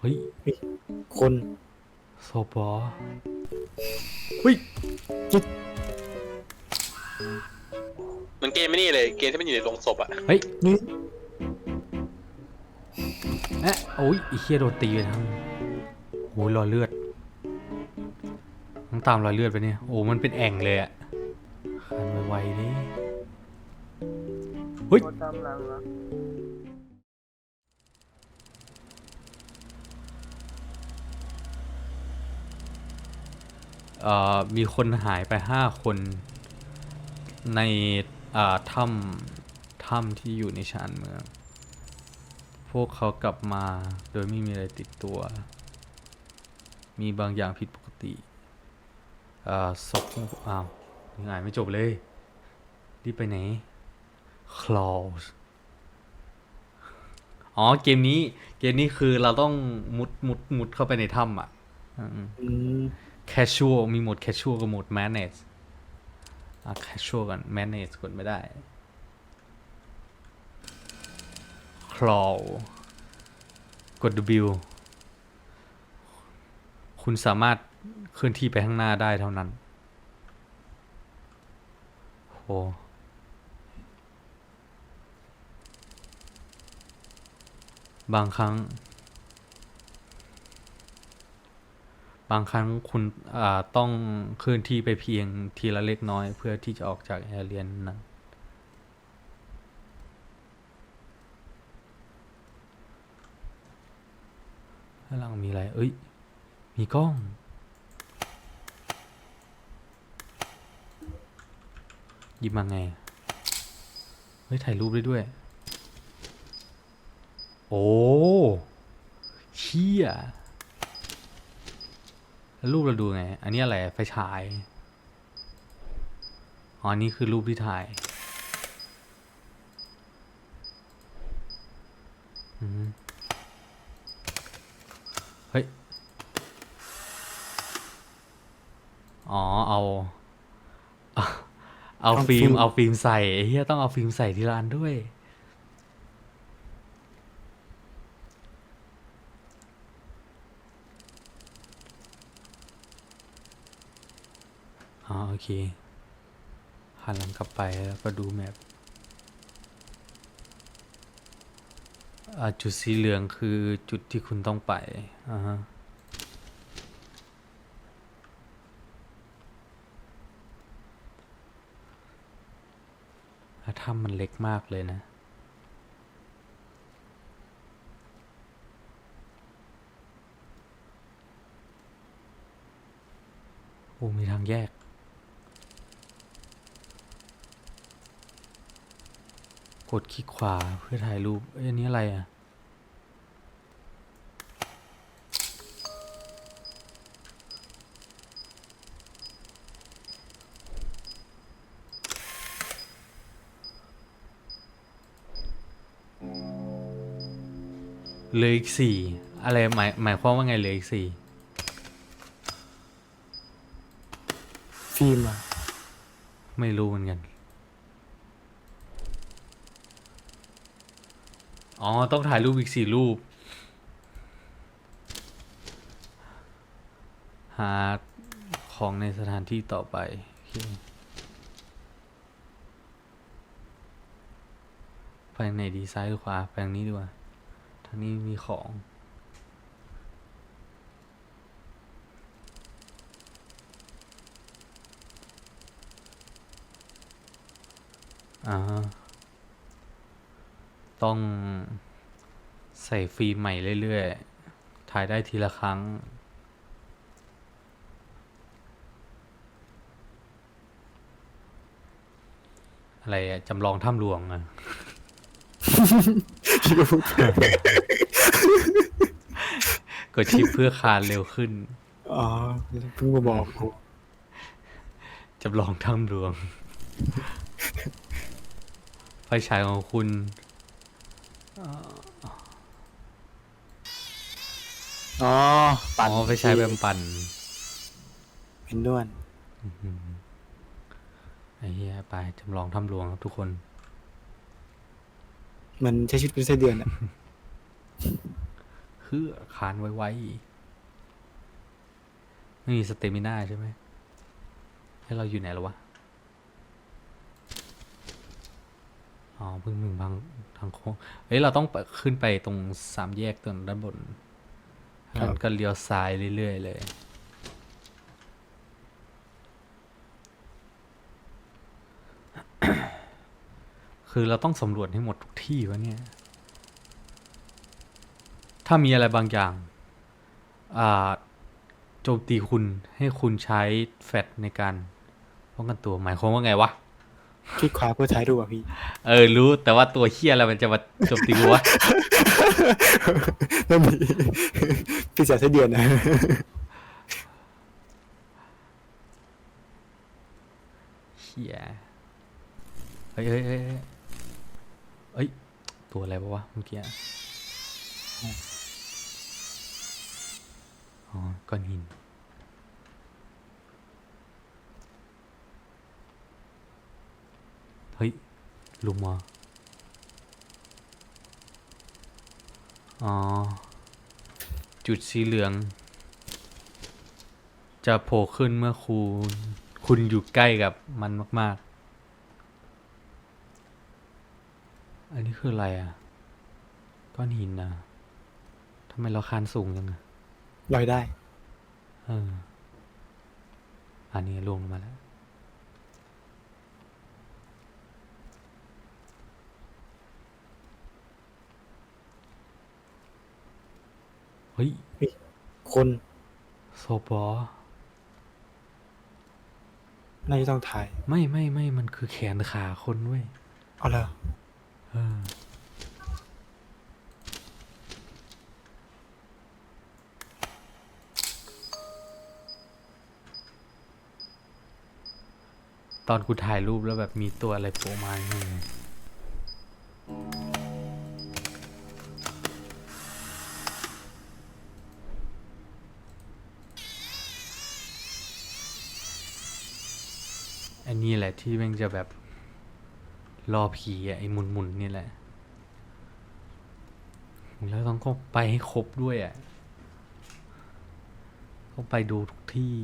เฮ้ยคนศพเหรอเฮ้ยเหมันเกมไม่นี่เลย เกมที่มันอยู่ในโรงศพอะเฮ้ยนี่เอ๊ะโอ้ยไอีเคียโดนตีไปทั้งโอ้ยรอยเลือดต้องตามรอยเลือดไปเนี่ย โอ้ มันเป็นแอ่งเลยอะคันไวๆดิเฮ้ยโดนตามหลังเหร มีคนหายไปห้าคน ในถ้ำถ้ำที่อยู่ในชานเมือง พวกเขากลับมาโดยไม่มีอะไรติดตัว มีบางอย่างผิดปกติอ่าศพของอ้าวยังอ่านไม่จบเลย รีบไปไหน Claws อ๋อเกมนี้ เกมนี้คือเราต้องมุดมุดมุดเข้าไปในถ้ำอะอืม casual มีโหมด casual กับโหมด manage อะ casual กัน manage กดไม่ได้ crawl กด W คุณสามารถเคลื่อนที่ไปข้างหน้าได้เท่านั้นโหบางครั้ง บางครั้งคุณต้องเคลื่อนที่ไปเพียงทีละเล็กน้อย เพื่อที่จะออกจากแอเรียนนั้นข้างหลังมีอะไร เอ้ย มีกล้อง หยิบมาไง เฮ้ย ถ่ายรูปได้ด้วย โอ้เชี่ยแล้ว รูปเราดูไง อันนี้อะไร ไฟฉาย อ๋ออันนี้คือรูปที่ถ่ายอืมเฮ้ย อ๋อเอาเอา เอาฟิล์ม เอาฟิล์มใส่ไอ้เฮียต้องเอาฟิล์มใส่ทีละอันด้วย อ๋อโอ เคหันหลังกลับไปแล้วก็ดูแมพจุดสีเหลืองคือจุดที่คุณต้องไปอ่าฮะถ้ำมันเล็กมากเลยนะ โอ้มีทางแยก ดคลิกขวาเพื่อถ่ายรูปเอ้ยอันนี้อะไรอะ เหลืออีกสี่อะไรหมายหมายความว่าไงเหลืออีกสี่ฟิล์มอะไม่รู้เหมือนกัน อ๋อ ต้องถ่ายรูปอีกสี่รูป หาของในสถานที่ต่อไปโอเคไปทางไหนดีซ้ายหรือขวาไปทางนี้ดีกว่า ทางนี้มีของอ่า ต้องใส่ฟิล์มใหม่เรื่อยๆ ถ่ายได้ทีละครั้ง อะไรอะจำลองถ้ำหลวงอะกดชิปเพื่อคลานเร็วขึ้น อ๋อ เพิ่งมาบอกกูจำลองถ้ำหลวง ไฟฉายของคุณ อ๋อปั่นอ๋อไฟฉายแบบปั่น เป็นด้วน ไอ้เหี้ยไปจำลองถ้ำหลวงครับทุกคน มันใช้ชีวิตเป็นไส้เดือนอะพื่อคานไวๆไม่มีสเตมิน่าใช่ไหมให้เราอยู่ไหนแล้ววะ อ๋อเพิ่งมึงบางทางโค้งเอ้ยเราต้องไปขึ้นไปตรงสามแยกตรงด้านบนครับแล้วก็เลี้ยวซ้ายเรื่อยๆเลย คือเราต้องสำรวจให้หมดทุกที่วะเนี่ย ถ้ามีอะไรบางอย่าง อ่าโจมตีคุณให้คุณใช้แฟตในการป้องกันตัวหมายความว่าไงวะ คลิกขวาเพื่อถ่ายรูปอะพี่ เออรู้แต่ว่าตัวเฮียอะไรมันจะมาโจมตีกูวะแล้วมีพี่เสียไส้เดือนนะ เฮียเฮ้ยเฮ้ยเฮ้ยเฮ้ยเอ้ย ตัวอะไรปะวะเมื่อกี้อะอ๋อ ก้อนหิน เฮ้ย ลุงมาอ๋อ จุดสีเหลือง จะโผล่ขึ้นเมื่อคุณ คุณอยู่ใกล้กับมันมาก ๆ อันนี้คืออะไรอะ ก้อนหินนะทำไมเราคานสูงจังอะลอยได้ เออ อันนี้ลงมาแล้ว เฮ้ยคนโซบอน่าจะต้องถ่ายไม่ไม่ไม่มันคือแขนขาคนเว้ยเอาเลยเออตอนกูถ่ายรูปแล้วแบบมีตัวอะไรโผล่มาอย่าง อันนี้แหละที่แม่งจะแบบรอผีอะไอ้หมุนหมุนๆนี่แหละ แล้วต้องก็ไปให้ครบด้วยอะต้องไปดูทุกที่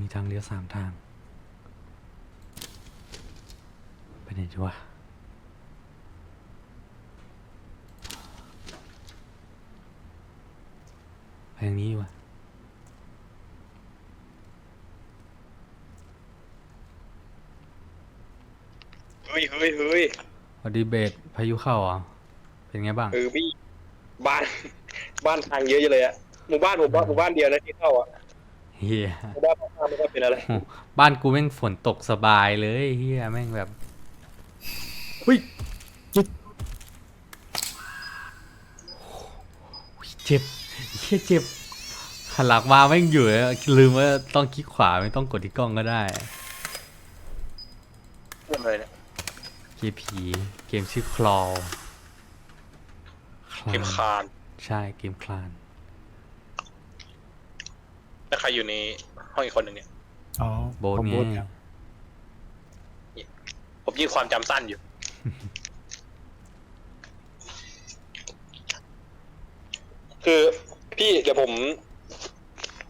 มีทางเลี้ยวสามทาง ไปไหนจ้วะ ไป ทางนี้วะเฮ้ยเฮ้ยเฮ้ยพอดีเบตพายุเข้าเหรอะเป็นไงบ้าง เออพี่บ้าน บ้านทางเยอะอยู่เลยอะหมู่บ้านผมว่าหมู่บ้านเดียวนะที่เข้าอะเฮียหมู่บ้านข้างๆไม่ค่อยเป็นอะไรโอ้บ้านกูแม่งฝนตกสบายเลยเฮียแม่งแบบหุ้ยจิ๊บโอ้ยเจ็บ เฮียเจ็บหันหลังมาแม่งอยู่อะลืมว่าต้องคลิกขวาไม่ต้องกดที่กล้องก็ได้เรื่องอะไรเนี่ยเกมผีเกมชื่อคลอเข็มคานใช่เกมคลานแล้วใครอยู่ในห้องอีกคนหนึ่งเนี่ย อ๋อโบสผมไงโบ๊ทครับผมยิ่งความจำสั้นอยู่ คือ พี่เดี๋ยวผม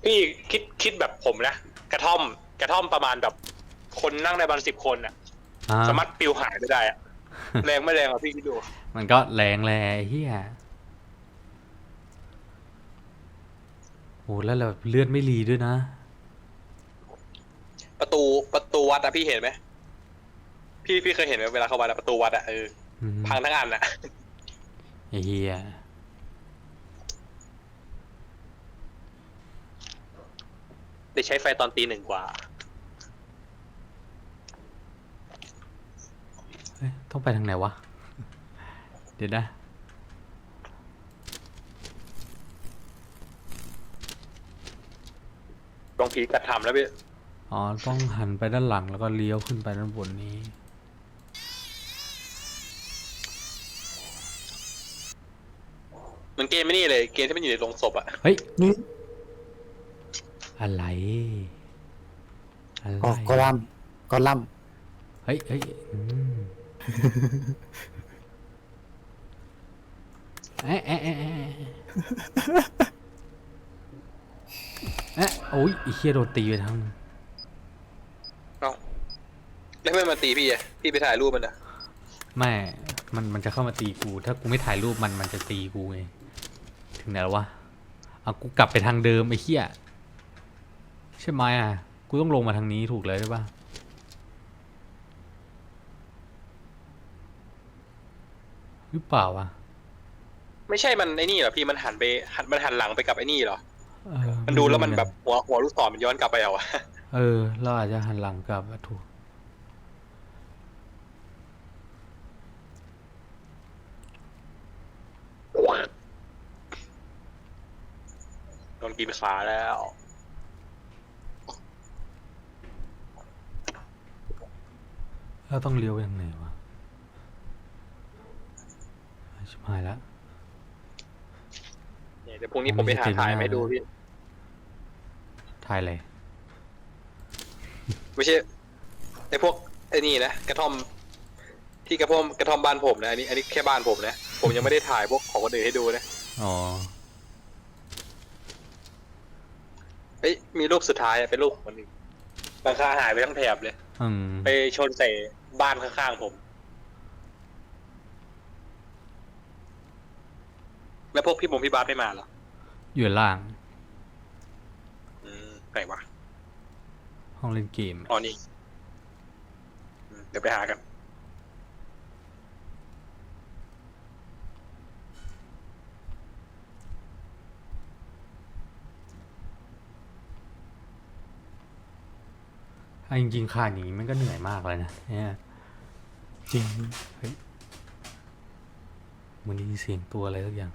พี่คิดคิดแบบผมนะกระท่อม กระท่อมประมาณแบบ คนนั่งในบันสิบคนน่ะ อ่าสามารถปลิวหายไปได้อะแรงไม่แรงอะพี่คิดดูมันก็แรงแลเฮียโอ้แล้วแบบเลือดไม่รีด้วยนะ ประตูประตูวัดอะพี่เห็นไหมพี่พี่เคยเห็นไหมเวลาเข้าวัดอะประตูวัดอะเอออืมพังทั้งอันอะไอ้เฮีย ได้ใช้ไฟตอนตีหนึ่งกว่า เอ้ยต้องไปทางไหนวะ เดี๋ยวนะ ลองผีกระทำแล้วพี่อ๋อ ต้องหันไปด้านหลังแล้วก็เลี้ยวขึ้นไปด้านบนนี้เหมันเกมไม่นี่เลย เกมที่มันอยู่ในโรงศพอะเฮ้ย นี่ อะไรอะไรออกกอลัมน์ก็ล่เฮ้ยเฮ้ยอืมเอ๊ะเอ๊ะเอ๊ะเอ๊ะเอ๊ะโอ้ยไอ้เฮียโดนตีไปทั้งเอ้าแล้วทำไม่มาตีพี่อะพี่ไปถ่ายรูปมันอะไม่มันมันจะเข้ามาตีกู ถ้ากูไม่ถ่ายรูปมันมันจะตีกูไงถึงไหนแล้ววะเอากูกลับไปทางเดิมไอ้เหี้ย ใช่ไหมอะ กูต้องลงมาทางนี้ถูกเลยใช่ปะหรือเปล่าวะไม่ใช่มันไอ้นี่เหรอพี่มันหันไปหันมันหันหลังไปกับไอ้นี่เหรอเออมันดูแล้วมันไรู้แบบหัวหัวลูกศรมันย้อนกลับไปเอาอะเออ เราอาจจะหันหลังกลับอะถูก โดนกินขาแล้ว เราต้องเลี้ยวไปทางไหนวะชิบหายแล้วเนี่ยเดี๋ยวพรุ่งนี้ผมไปหาถ่ายมาให้ดูพี่ ถ่ายอะไรไม่ใช่ไอ้พวกไอ้นี่นะกระท่อม ที่กระท่อมกระท่อมบ้านผมนะอันนี้อันนี้แค่บ้านผมนะผมยังไม่ได้ถ่ายพวกของคนอื่นให้ดูนะอ๋อเอ้ยมีรูปสุดท้ายอะเป็นรูปของคนอื่นหลังคาหายไปทั้งแถบเลย อืม ไปชนใส่ บ้านข้างๆผม แล้วพวกพี่บงพี่บาสไม่มาเหรออยู่ล่างอืมไหนวะห้องเล่นเกมอ๋อนี่อืมเดี๋ยวไปหากัน ถ้าจริงๆขาดอย่างนี้มันก็เหนื่อยมากเลยนะเนี่ยำจริงมันได้ยินเสียงตัวอะไรสักอย่าง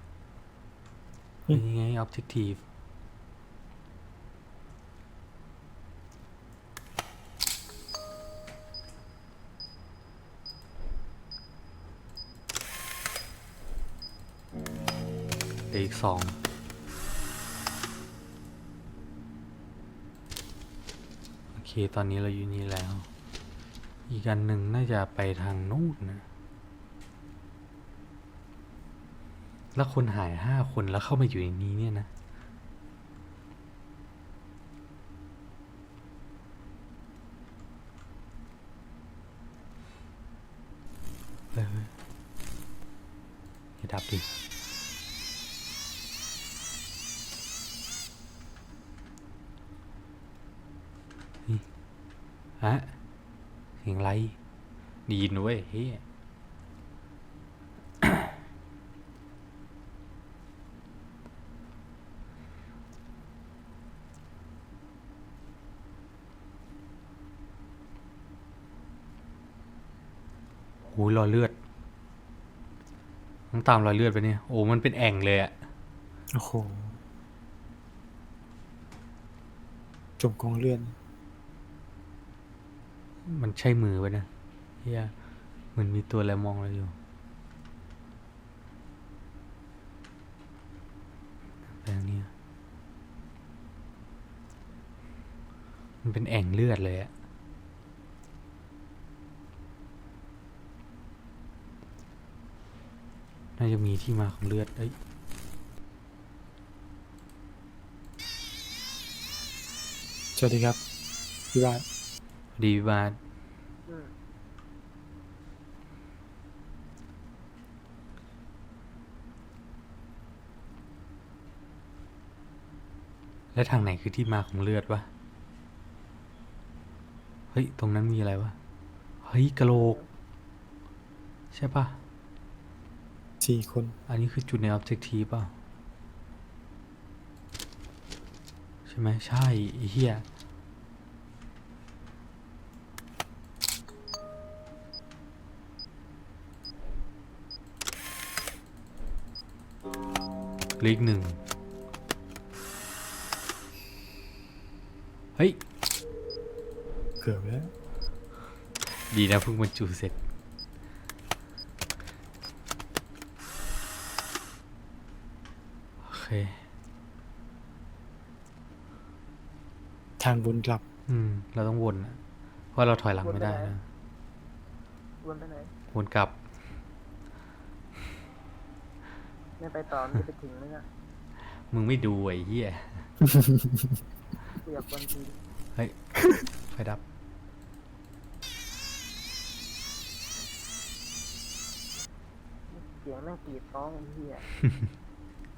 อืมนี่ไง objective เดี๋ยวอีกสอง ตอนนี้เราอยู่นี่แล้ว อีกอันหนึ่งน่าจะไปทางนู่นนะ แล้วคนหายห้าคนแล้วเข้ามาอยู่ในนี้เนี่ยนะเฮ้ยเฮ้ยอย่าดับดิ ไรไดียินเว้ยเฮ้ยโอ้ยรอยเลือดต้องตามรอยเลือดไปเนี่ย โอ้ มันเป็นแอ่งเลยอะโอ้โห จมกองเลือด มันใช่มือไปนะเนี่ยเฮียมันมีตัวอะไรมองเราอยู่แบบนี้มันเป็นแอ่งเลือดเลยอะน่าจะมีที่มาของเลือดเอ้ยสวัสดีครับพี่บ้าน ดีบาทและทางไหนคือที่มาของเลือดวะ เฮ้ย ตรงนั้นมีอะไรวะ เฮ้ยกะโหลก ใช่ปะสี่คน อันนี้คือจุดใน objective เปล่าใช่ไหมใช่ไอ้เหี้ย ลขหนึ่งเฮ้ย เกือบแล้ว ดีนะเพิ่งบรรจุเสร็จ โอเค ทางวนกลับ อืม เราต้องวนอะราะเราถอยหลังไม่ได้นะวนไปไหน วนกลับ ไม่ไปต่อไม่ไปถึงเลยนะมึงไม่ดูไอ้เหี้ยเสียบวันทีเฮ้ยไฟดับ เสียงแม่งกรีดร้องไอ้เหี้ย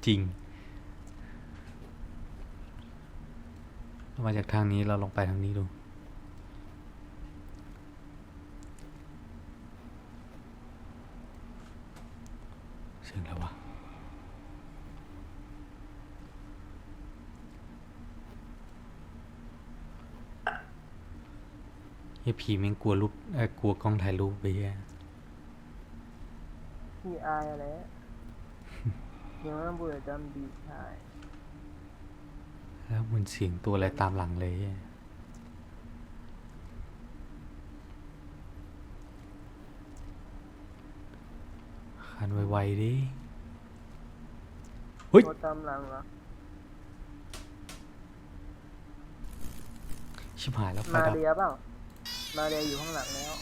จริง มาจากทางนี้เราลองไปทางนี้ดู เสียงอะไรวะ เฮียผีแม่งกลัวรูปเอ้ยกลัวกล้องถ่ายรูปไปเฮียพี่อายอะไรอะ ยังไม่เบื่อจำดีชายแล้วมันเสียงตัวอะไรตามหลังเลยเหี้ยคันไวๆดิเฮ้ยโคตรตามหลังเหรอ ชิบหายแล้วไฟมาดับ เรียเปล่า มาเรียอยู่ข้างหลังแล้ว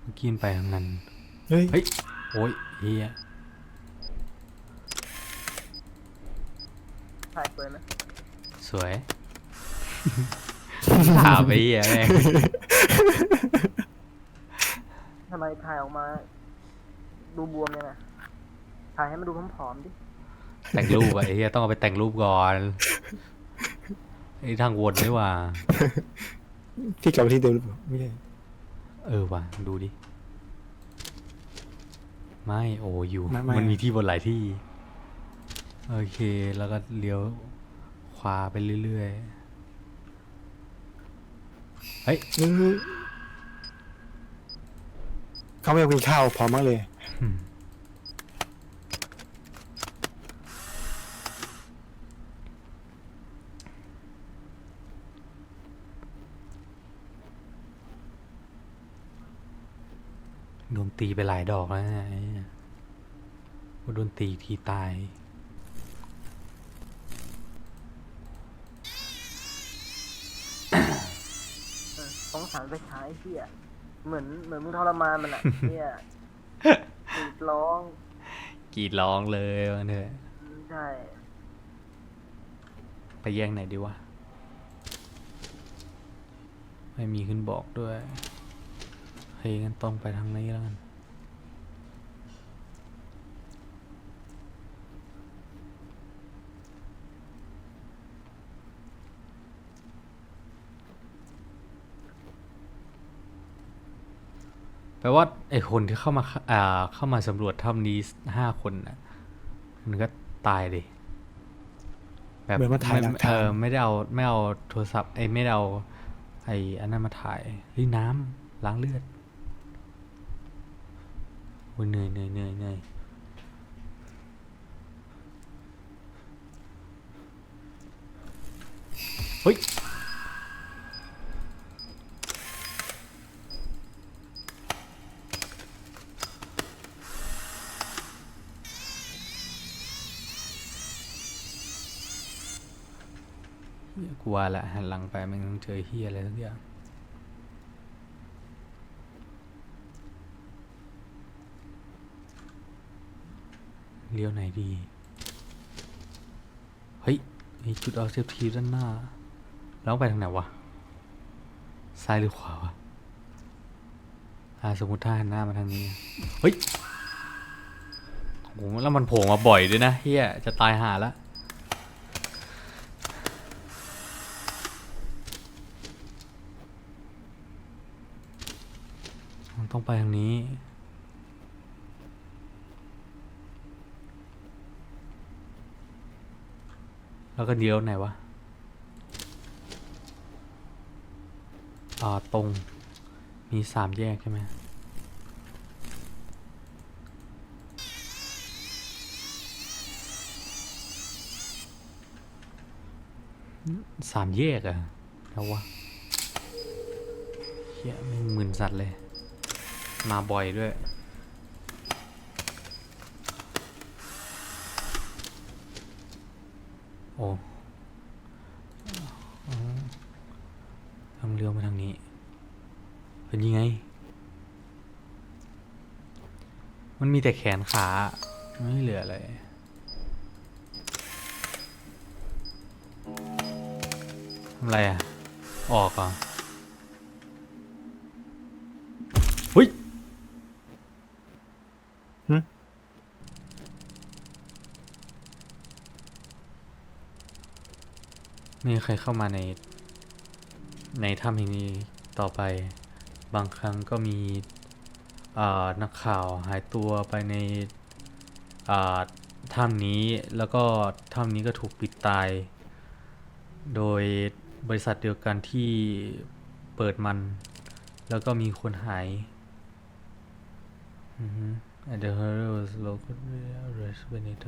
เมื่อกี้มันไปทางนั้น เฮ้ย เฮ้ย โอ้ยเฮียถ่ายสวยไหมสวย ถามไปเฮียแม่งทำไมถ่ายออกมา ดูบวมยังไงถ่ายให้มันดูผอมๆดิ แต่งรูปอะไอ้เฮียต้องเอาไปแต่งรูปก่อนไอ้ทางวนนี่หว่า พี่กลับมาที่เดิมหรือเปล่าไม่ได้เออว่ะดูดิ ไม่โอ้อยู่ ไม่ไม่ มันมีที่บนหลายที่ โอเคแล้วก็เลี้ยวขวาไปเรื่อยๆ เฮ้ยเฮ้ยเขาไม่อยากกินข้าวพร้อมมากเลย อืม โดนตีไปหลายดอกแล้วนะไอ้เนี่ยว่าโดนตีทีตายเออสงสารไปฉายเหี้ย เหมือนเหมือนมึงทรมานมันอะเหี้ยกรีดร้องกรีดร้องเลยว่าเถอะใช่ ไปแย่งไหนดีวะ ไม่มีขึ้นบอกด้วย เฮ้ยงั้นต้องไปทางนี้แล้วกัน แปลว่าไอ้คนที่เข้ามาอ่าเข้ามาสำรวจถ้ำนี้ห้าคนน่ะมันก็ตายดิแบบเหมือนมาถ่ายหลักไเอฐานอไม่ได้เอาไม่เอาโทรศัพท์ไอ้ยไม่ได้เอาไอ้อันนั้นมาถ่ายเฮ้ยน้ำล้างเลือดโอ้เหนื่อยเหนื่อยเหนื่อยเหนื่อยเฮ้ยกลัวแหละหันหลังไปมันต้องเจอเฮียอะไรสักอย่าง ลี้ยวไหนดี เฮ้ย มีจุดออกเซฟทีด้านหน้า แล้วไปทางไหนวะ ซ้ายหรือขวาวะอ่าสมมติถ้าหันหน้ามาทางนี้ เฮ้ยโหแล้วมันโผล่มาบ่อยด้วยนะเฮียจะตายหาละมันต้องไปทางนี้ แล้วก็เลี้ยวไหนวะ อ่า ตรง มีสามแยกใช่ไหมสามแยกอะแล้ววะเฮียไม่งมึนสัตว์เลย มาบ่อยด้วย อ้ทางเรือมาทางนี้ เป็นยังไง มันมีแต่แขนขา ไม่เหลืออะไรทำไรอะ ออกอะ ไม่มีใครเข้ามาใน ในถ้ำแห่งนี้ต่อไป บางครั้งก็มีนักข่าวหายตัวไปในถ้ำนี้แล้วก็ถ้ำนี้ก็ถูกปิดตาย โดยบริษัทเดียวกันที่เปิดมัน แล้วก็มีคนหายอือฮึ and the hero was local arrest when it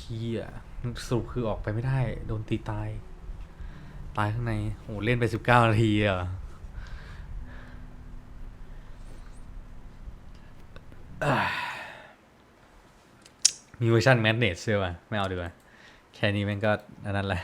however เฮียสรุปคือออกไปไม่ได้ โดนตีตาย ตายข้างในโหเล่นไปสิบเก้านาทีอะมีเวอร์ชันแมนเนสใช่ป่ะไม่เอาดีกว่า แค่นี้แม่งก็อันนั้นแหละ